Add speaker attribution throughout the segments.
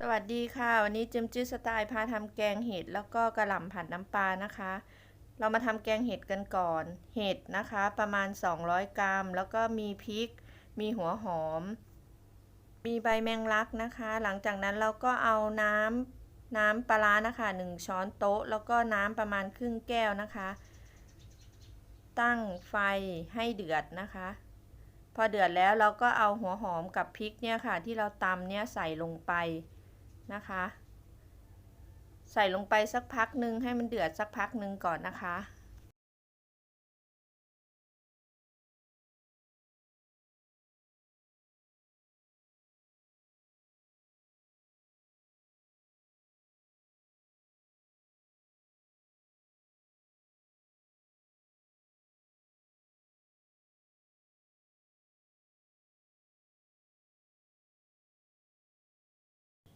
Speaker 1: สวัสดีค่ะ วันนี้จิมจื้อสไตล์พาทำแกงเห็ดแล้วก็กระหล่ำผัดน้ำปลานะคะ เรามาทำแกงเห็ดกันก่อน เห็ดนะคะ ประมาณ 200 กรัม แล้วก็มีพริก มีหัวหอม มีใบแมงลักนะคะ หลังจากนั้นเราก็เอาน้ำน้ำปลาร้านะคะ 1 ช้อนโต๊ะ แล้วก็น้ำประมาณครึ่งแก้วนะคะ ตั้งไฟให้เดือดนะคะ พอเดือดแล้วเราก็เอาหัวหอมกับพริกเนี่ยค่ะ ที่เราตำเนี่ยใส่ลงไป นะคะ ใส่ลงไปสักพักหนึ่งให้มันเดือดสักพักหนึ่งก่อนนะคะ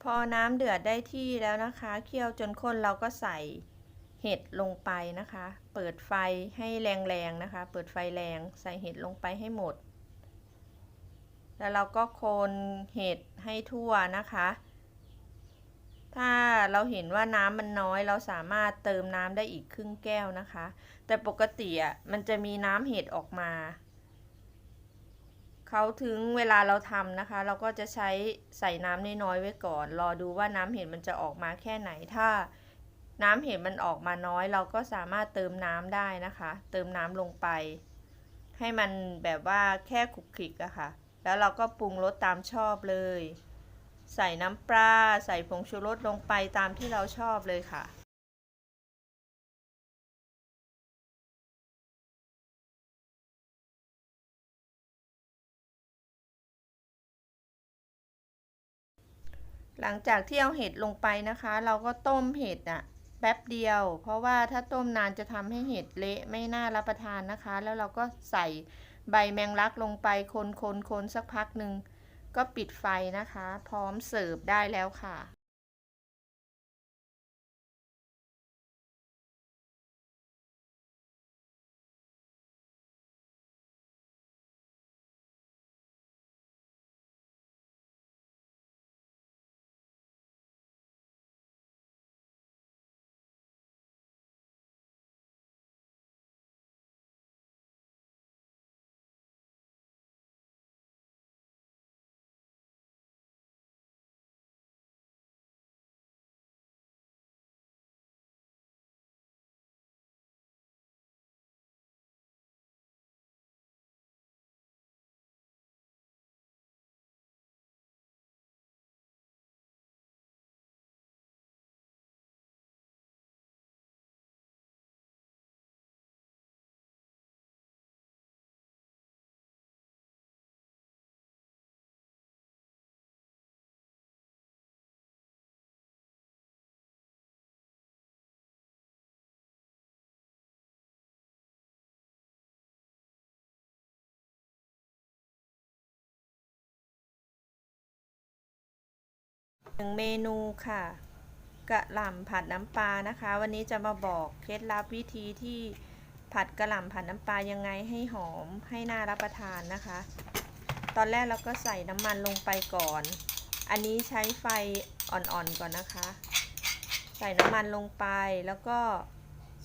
Speaker 1: พอน้ำเดือดได้ที่แล้วนะคะเคี่ยวจนข้นเราก็ใส่เห็ดลงไปนะคะ เปิดไฟให้แรงๆนะคะ เปิดไฟแรงใส่เห็ดลงไปให้หมด แล้วเราก็คนเห็ดให้ทั่วนะคะ ถ้าเราเห็นว่าน้ำมันน้อยเราสามารถเติมน้ำได้อีกครึ่งแก้วนะคะ แต่ปกติอะมันจะมีน้ำเห็ดออกมา เขาถึงเวลาเราทำนะคะ เราก็จะใช้ใส่น้ำน้อยๆไว้ก่อน รอดูว่าน้ำเห็ดมันจะออกมาแค่ไหนถ้าน้ำเห็ดมันออกมาน้อย เราก็สามารถเติมน้ำได้นะคะ เติมน้ำลงไป ให้มันแบบว่าแค่ขลุกขลิกอะค่ะ แล้วเราก็ปรุงรสตามชอบเลย ใส่น้ำปลาใส่ผงชูรสลงไปตามที่เราชอบเลยค่ะ หลังจากที่เอาเห็ดลงไปนะคะ เราก็ต้มเห็ดอะแป๊บเดียว เพราะว่าถ้าต้มนานจะทำให้เห็ดเละไม่น่ารับประทานนะคะ แล้วเราก็ใส่ใบแมงลักลงไปคนคนคนสักพักหนึ่งก็ปิดไฟนะคะ พร้อมเสิร์ฟได้แล้วค่ะ หนึ่งเมนูค่ะกระหล่ำผัดน้ำปลานะคะ วันนี้จะมาบอกเคล็ดลับวิธีที่ผัดกระหล่ำผัดน้ำปลายังไงให้หอมให้น่ารับประทานนะคะ ตอนแรกเราก็ใส่น้ำมันลงไปก่อน อันนี้ใช้ไฟอ่อนๆก่อนนะคะ ใส่น้ำมันลงไปแล้วก็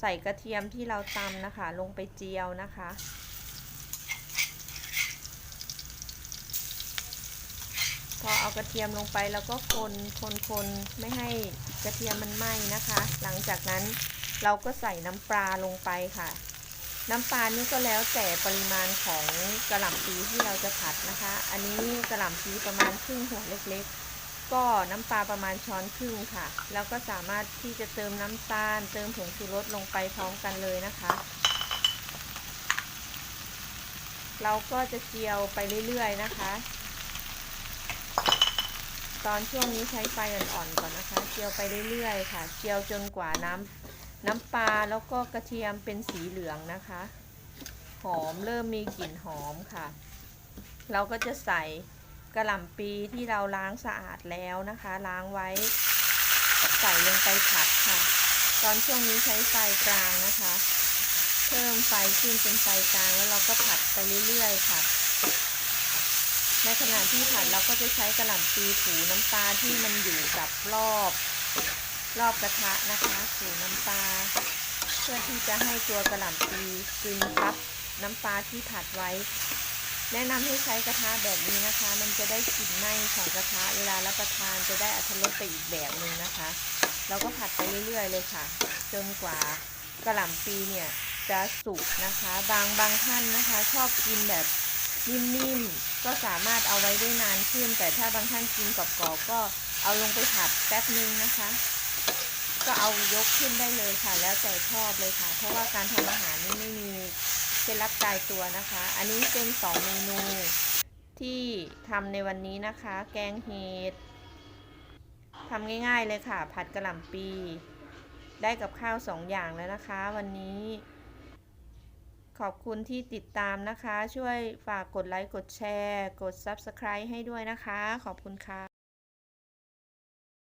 Speaker 1: ใส่กระเทียมที่เราตำนะคะ ลงไปเจียวนะคะพอ เอากระเทียมลงไปแล้วก็คนคนคนไม่ให้กระเทียมมันไหม้นะคะ หลังจากนั้นเราก็ใส่น้ำปลาลงไปค่ะ น้ำปลานี่ก็แล้วแต่ปริมาณของกระหล่ำปีที่เราจะผัดนะคะ อันนี้กระหล่ำปีประมาณครึ่งหัวเล็กๆ ก็น้ำปลาประมาณช้อนครึ่งค่ะ แล้วก็สามารถที่จะเติมน้ำตาล เติมผงชูรสลงไปพร้อมกันเลยนะคะเราก็จะเจียวไปเรื่อยๆนะคะ ตอนช่วงนี้ใช้ไฟอ่อนๆก่อนนะคะ เจียวไปเรื่อยๆค่ะ เจียวจนกว่าน้ำน้ำปลาแล้วก็กระเทียมเป็นสีเหลืองนะคะ หอมเริ่มมีกลิ่นหอมค่ะ เราก็จะใส่กระหล่ำปีที่เราล้างสะอาดแล้วนะคะ ล้างไว้ ใส่ลงไปผัดค่ะ ตอนช่วงนี้ใช้ไฟกลางนะคะ เพิ่มไฟขึ้นเป็นไฟกลางแล้วเราก็ผัดไปเรื่อยๆค่ะ ในขณะที่ผัดเราก็จะใช้กระหล่ำปีถูน้ำปลาที่มันอยู่กับรอบรอบกระทะนะคะถูน้ำปลาเพื่อที่จะให้ตัวกระหล่ำปีซึมซับน้ำปลาที่ผัดไว้ แนะนำให้ใช้กระทะแบบนี้นะคะ มันจะได้กลิ่นไหม้ของกระทะเวลารับประทานจะได้อรรถรสไปอีกแบบหนึ่งนะคะ เราก็ผัดไปเรื่อยๆเลยค่ะ จนกว่ากระหล่ำปีเนี่ยจะสุกนะคะ บางบางท่านนะคะ ชอบกินแบบ นิ่มๆ ก็สามารถเอาไว้ได้นานขึ้น แต่ถ้าบางท่านกินกรอบๆก็เอาลงไปผัดแป๊บนึงนะคะ ก็เอายกขึ้นได้เลยค่ะ แล้วแต่ชอบเลยค่ะ เพราะว่าการทำอาหารนี่ไม่มีเคล็ดลับตายตัวนะคะ อันนี้เป็นสองเมนูที่ทำในวันนี้นะคะ แกงเห็ดทำง่ายๆเลยค่ะ ผัดกระหล่ำปี ได้กับข้าวสองอย่างแล้วนะคะ วันนี้ ขอบคุณที่ติดตามนะคะ ช่วยฝากกดไลค์ กดแชร์ กด Subscribe ให้ด้วยนะคะ ขอบคุณค่ะ